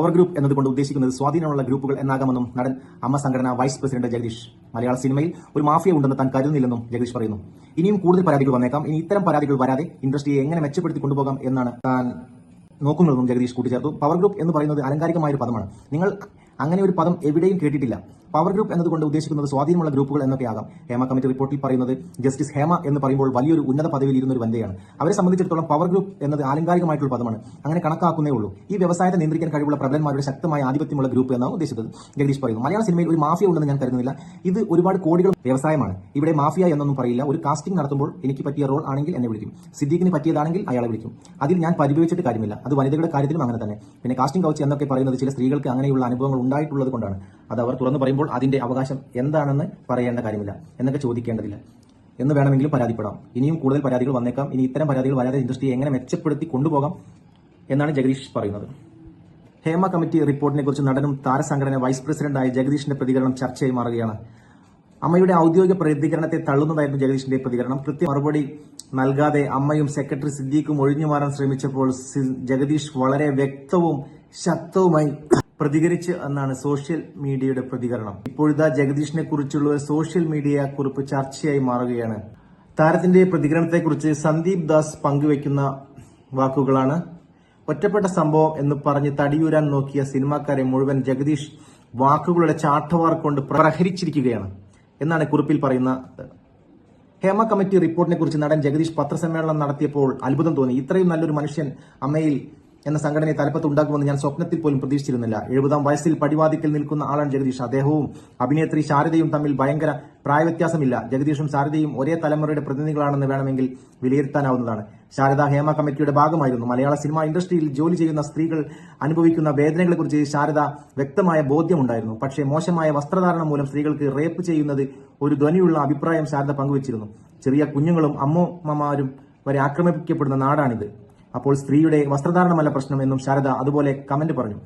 Power group എന്നതുകൊണ്ട് ഉദ്ദേശിക്കുന്നത് സ്വാധീനമുള്ള ഗ്രൂപ്പുകൾ എന്നാകാമെന്നും നടൻ അമ്മ സംഘടന വൈസ് പ്രസിഡന്റ് ജഗദീഷ്. മലയാള സിനിമയിൽ ഒരു മാഫിയ ഉണ്ടെന്ന് താൻ കരുതുന്നില്ലെന്നും ജഗദീഷ് പറയുന്നു. ഇനിയും കൂടുതൽ പരാതികൾ വന്നേക്കാം. ഇനി ഇത്തരം പരാതികൾ വരാതെ ഇൻഡസ്ട്രിയെ എങ്ങനെ മെച്ചപ്പെടുത്തി കൊണ്ടുപോകാം എന്നാണ് താൻ നോക്കുന്നതെന്നും ജഗദീഷ് കൂട്ടിച്ചേർത്തു. പവർ ഗ്രൂപ്പ് എന്ന് പറയുന്നത് അലങ്കാരികമായ ഒരു പദമാണ്. നിങ്ങൾ അങ്ങനെ ഒരു പദം എവിടെയും കേട്ടിട്ടില്ല. പവർ ഗ്രൂപ്പ് എന്നതുകൊണ്ട് ഉദ്ദേശിക്കുന്നത് സ്വാധീനമുള്ള ഗ്രൂപ്പുകൾ എന്നൊക്കെ ആകാം. ഹേമ കമ്മിറ്റി റിപ്പോർട്ടിൽ പറയുന്നത് ജസ്റ്റിസ് ഹേമ എന്ന് പറയുമ്പോൾ വലിയൊരു ഉന്നത പദവിയിൽ ഇരുന്ന ഒരു വനിതയാണ്. അവരെ സംബന്ധിച്ചിടത്തോളം പവർ ഗ്രൂപ്പ് എന്നത് ആലങ്കാരികമായിട്ടുള്ള പദമാണ്. അങ്ങനെ കണക്കാക്കുന്നേ ഉള്ളൂ. ഈ വ്യവസായത്തെ നിയന്ത്രിക്കാൻ കഴിവുള്ള പ്രബലന്മാരുടെ ശക്തമായ ആധിപത്യമുള്ള ഗ്രൂപ്പ് എന്നാണ് ഉദ്ദേശിച്ചത്. ജഗദീഷ് പറയുന്നു മലയാള സിനിമയിൽ ഒരു മാഫിയ ഉണ്ടെന്ന് ഞാൻ കരുതുന്നില്ല. ഇത് ഒരുപാട് കോടികൾ വ്യവസായമാണ്. ഇവിടെ മാഫിയ എന്നൊന്നും പറയില്ല. ഒരു കാസ്റ്റിംഗ് നടത്തുമ്പോൾ എനിക്ക് പറ്റിയ റോൾ ആണെങ്കിൽ എന്നെ വിളിക്കും. സിദ്ദീഖിന് പറ്റിയതാണെങ്കിൽ അയാളെ വിളിക്കും. അതിൽ ഞാൻ പരിഭവിച്ചിട്ട് കാര്യമില്ല. അത് വനിതകളുടെ കാര്യത്തിലും അങ്ങനെ തന്നെ. പിന്നെ കാസ്റ്റിംഗ് കൗച്ച് എന്നൊക്കെ പറയുന്നത് ചില സ്ത്രീകൾക്ക് അങ്ങനെയുള്ള അനുഭവങ്ങൾ ഉണ്ടായിട്ടുള്ളത് കൊണ്ടാണ്. അത് അവർ തുറന്നു പറയുമ്പോൾ അതിന്റെ അവകാശം എന്താണെന്ന് പറയേണ്ട കാര്യമില്ല. എന്നൊക്കെ ചോദിക്കേണ്ടതില്ല. എന്ന് വേണമെങ്കിലും പരാതിപ്പെടാം. ഇനിയും കൂടുതൽ പരാതികൾ വന്നേക്കാം. ഇനി ഇത്തരം പരാതികൾ വരാതെ ഇൻഡസ്ട്രിയെ എങ്ങനെ മെച്ചപ്പെടുത്തി കൊണ്ടുപോകാം എന്നാണ് ജഗദീഷ് പറയുന്നത്. ഹേമ കമ്മിറ്റി റിപ്പോർട്ടിനെ കുറിച്ച് നടനും താരസംഘടന വൈസ് പ്രസിഡന്റായ ജഗദീഷിന്റെ പ്രതികരണം ചർച്ചയായി മാറുകയാണ്. അമ്മയുടെ ഔദ്യോഗിക പ്രതികരണത്തെ തള്ളുന്നതായിരുന്നു ജഗദീഷിന്റെ പ്രതികരണം. കൃത്യ മറുപടി നൽകാതെ അമ്മയും സെക്രട്ടറി സിദ്ദീഖും ഒഴിഞ്ഞു മാറാൻ ശ്രമിച്ചപ്പോൾ ജഗദീഷ് വളരെ വ്യക്തവും ശക്തവുമായി പ്രതികരിച്ച് എന്നാണ് സോഷ്യൽ മീഡിയയുടെ പ്രതികരണം. ഇപ്പോഴിതാ ജഗദീഷിനെ കുറിച്ചുള്ള സോഷ്യൽ മീഡിയ കുറിപ്പ് ചർച്ചയായി മാറുകയാണ്. താരത്തിന്റെ പ്രതികരണത്തെക്കുറിച്ച് സന്ദീപ് ദാസ് പങ്കുവയ്ക്കുന്ന വാക്കുകളാണ് ഒറ്റപ്പെട്ട സംഭവം എന്ന് പറഞ്ഞ് തടിയൂരാൻ നോക്കിയ സിനിമാക്കാരെ മുഴുവൻ ജഗദീഷ് വാക്കുകളുടെ ചാട്ടവാർ കൊണ്ട് പ്രഹരിച്ചിരിക്കുകയാണ് എന്നാണ് കുറിപ്പിൽ പറയുന്നത് ഹേമ കമ്മിറ്റി റിപ്പോർട്ടിനെ കുറിച്ച് നടൻ ജഗദീഷ് പത്രസമ്മേളനം നടത്തിയപ്പോൾ അത്ഭുതം തോന്നി. ഇത്രയും നല്ലൊരു മനുഷ്യൻ അമ്മയിൽ എന്ന സംഘടനയെ തലപ്പത്ത് ഉണ്ടാക്കുമെന്ന് ഞാൻ സ്വപ്നത്തിൽ പോലും പ്രതീക്ഷിച്ചിരുന്നില്ല. എഴുപതാം വയസ്സിൽ പടിവാതിക്കൽ നിൽക്കുന്ന ആളാണ് ജഗദീഷ്. അദ്ദേഹവും അഭിനേത്രി ശാരദയും തമ്മിൽ ഭയങ്കര പ്രായവ്യത്യാസമില്ല. ജഗദീഷും ശാരദയും ഒരേ തലമുറയുടെ പ്രതിനിധികളാണെന്ന് വേണമെങ്കിൽ വിലയിരുത്താനാവുന്നതാണ്. ശാരദ ഹേമ കമ്മിറ്റിയുടെ ഭാഗമായിരുന്നു. മലയാള സിനിമാ ഇൻഡസ്ട്രിയിൽ ജോലി ചെയ്യുന്ന സ്ത്രീകൾ അനുഭവിക്കുന്ന വേദനകളെക്കുറിച്ച് ശാരദ വ്യക്തമായ ബോധ്യമുണ്ടായിരുന്നു. പക്ഷേ മോശമായ വസ്ത്രധാരണം മൂലം സ്ത്രീകൾക്ക് റേപ്പ് ചെയ്യുന്നത് ഒരു ധ്വനിയുള്ള അഭിപ്രായം ശാരദ പങ്കുവച്ചിരുന്നു. ചെറിയ കുഞ്ഞുങ്ങളും അമ്മമ്മമാരും വരെ ആക്രമിക്കപ്പെടുന്ന നാടാണിത്. അപ്പോൾ സ്ത്രീയുടെ വസ്ത്രധാരണമല്ല പ്രശ്നം എന്നും ശാരദ അതുപോലെ കമന്റ് പറഞ്ഞു.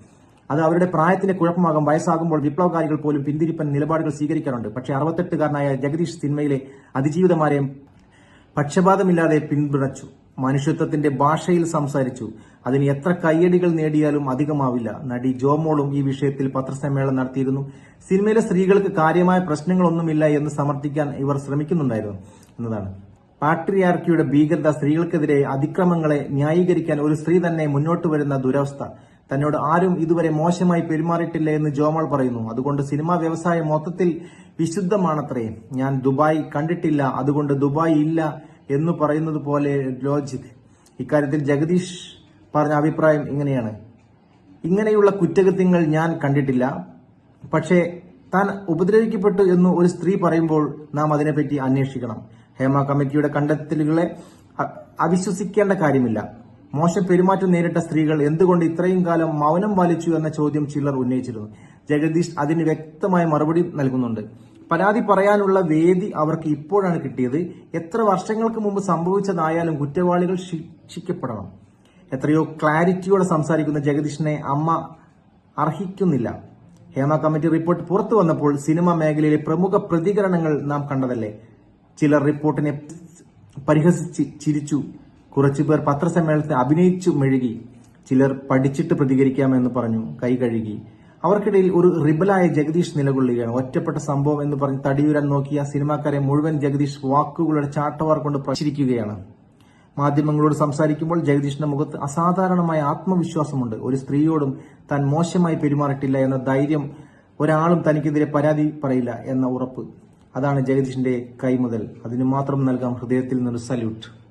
അത് അവരുടെ പ്രായത്തിന്റെ കുഴപ്പമാകും വയസ്സാകുമ്പോൾ വിപ്ലവകാരികൾ പോലും പിന്തിരിപ്പൻ നിലപാടുകൾ സ്വീകരിക്കാറുണ്ട്. പക്ഷേ അറുപത്തെട്ടുകാരനായ ജഗദീഷ് സിനിമയിലെ അതിജീവിതമാരെയും പക്ഷപാതമില്ലാതെ പിന്തുണച്ചു. മനുഷ്യത്വത്തിന്റെ ഭാഷയിൽ സംസാരിച്ചു. അതിന് എത്ര കയ്യടികൾ നേടിയാലും അധികമാവില്ല. നടി ജോമോളും ഈ വിഷയത്തിൽ പത്രസമ്മേളനം നടത്തിയിരുന്നു. സിനിമയിലെ സ്ത്രീകൾക്ക് കാര്യമായ പ്രശ്നങ്ങളൊന്നുമില്ല എന്ന് സമർത്ഥിക്കാൻ ഇവർ ശ്രമിക്കുന്നുണ്ടായിരുന്നു എന്നതാണ്. പാട്രിയാർക്കിയുടെ ഭീകരത സ്ത്രീകൾക്കെതിരെ അതിക്രമങ്ങളെ ന്യായീകരിക്കാൻ ഒരു സ്ത്രീ തന്നെ മുന്നോട്ട് വരുന്ന ദുരവസ്ഥ. തന്നോട് ആരും ഇതുവരെ മോശമായി പെരുമാറിയിട്ടില്ല എന്ന് ജോമോൾ പറയുന്നു. അതുകൊണ്ട് സിനിമാ വ്യവസായം മൊത്തത്തിൽ വിശുദ്ധമാണത്രേ. ഞാൻ ദുബായ് കണ്ടിട്ടില്ല. അതുകൊണ്ട് ദുബായ് ഇല്ല എന്ന് പറയുന്നത് പോലെ ലോജിക്. ഇക്കാര്യത്തിൽ ജഗദീഷ് പറഞ്ഞ അഭിപ്രായം ഇങ്ങനെയാണ്. ഇങ്ങനെയുള്ള കുറ്റകൃത്യങ്ങൾ ഞാൻ കണ്ടിട്ടില്ല. പക്ഷേ താൻ ഉപദ്രവിക്കപ്പെട്ടു എന്ന് ഒരു സ്ത്രീ പറയുമ്പോൾ നാം അതിനെപ്പറ്റി അന്വേഷിക്കണം. ഹേമ കമ്മിറ്റിയുടെ കണ്ടെത്തലുകളെ അവിശ്വസിക്കേണ്ട കാര്യമില്ല. മോശം പെരുമാറ്റം നേരിട്ട സ്ത്രീകൾ എന്തുകൊണ്ട് ഇത്രയും കാലം മൗനം പാലിച്ചു എന്ന ചോദ്യം ചിലർ ഉന്നയിച്ചിരുന്നു. ജഗദീഷ് അതിന് വ്യക്തമായ മറുപടി നൽകുന്നുണ്ട്. പരാതി പറയാനുള്ള വേദി അവർക്ക് ഇപ്പോഴാണ് കിട്ടിയത്. എത്ര വർഷങ്ങൾക്ക് മുമ്പ് സംഭവിച്ചതായാലും കുറ്റവാളികൾ ശിക്ഷിക്കപ്പെടണം. എത്രയോ ക്ലാരിറ്റിയോടെ സംസാരിക്കുന്ന ജഗദീഷിനെ അമ്മ അർഹിക്കുന്നില്ല. ഹേമ കമ്മിറ്റി റിപ്പോർട്ട് പുറത്തു വന്നപ്പോൾ സിനിമാ മേഖലയിലെ പ്രമുഖ പ്രതികരണങ്ങൾ നാം കണ്ടതല്ലേ? ചിലർ റിപ്പോർട്ടിനെ പരിഹസിച്ച് ചിരിച്ചു. കുറച്ചുപേർ പത്രസമ്മേളനത്തിൽ അഭിനയിച്ചു മെഴുകി. ചിലർ പഠിച്ചിട്ട് പ്രതികരിക്കാമെന്ന് പറഞ്ഞു. കൈ കഴുകി. അവർക്കിടയിൽ ഒരു റിബലായ ജഗദീഷ് നിലകൊള്ളുകയാണ്. ഒറ്റപ്പെട്ട സംഭവം എന്ന് പറഞ്ഞ് തടിയുരാൻ നോക്കിയ സിനിമാക്കാരെ മുഴുവൻ ജഗദീഷ് വാക്കുകളുടെ ചാട്ടവാർ കൊണ്ട് പ്രചരിക്കുകയാണ്. മാധ്യമങ്ങളോട് സംസാരിക്കുമ്പോൾ ജഗദീഷിന്റെ മുഖത്ത് അസാധാരണമായ ആത്മവിശ്വാസമുണ്ട്. ഒരു സ്ത്രീയോടും താൻ മോശമായി പെരുമാറിയിട്ടില്ല എന്ന ധൈര്യം ഒരാളും തനിക്കെതിരെ പരാതി പറയില്ല എന്ന ഉറപ്പ്. അതാണ് ജഗദീഷിന്റെ കൈമുതൽ. അതിനു മാത്രം നൽകാം ഹൃദയത്തിൽ നിന്നൊരു സല്യൂട്ട്.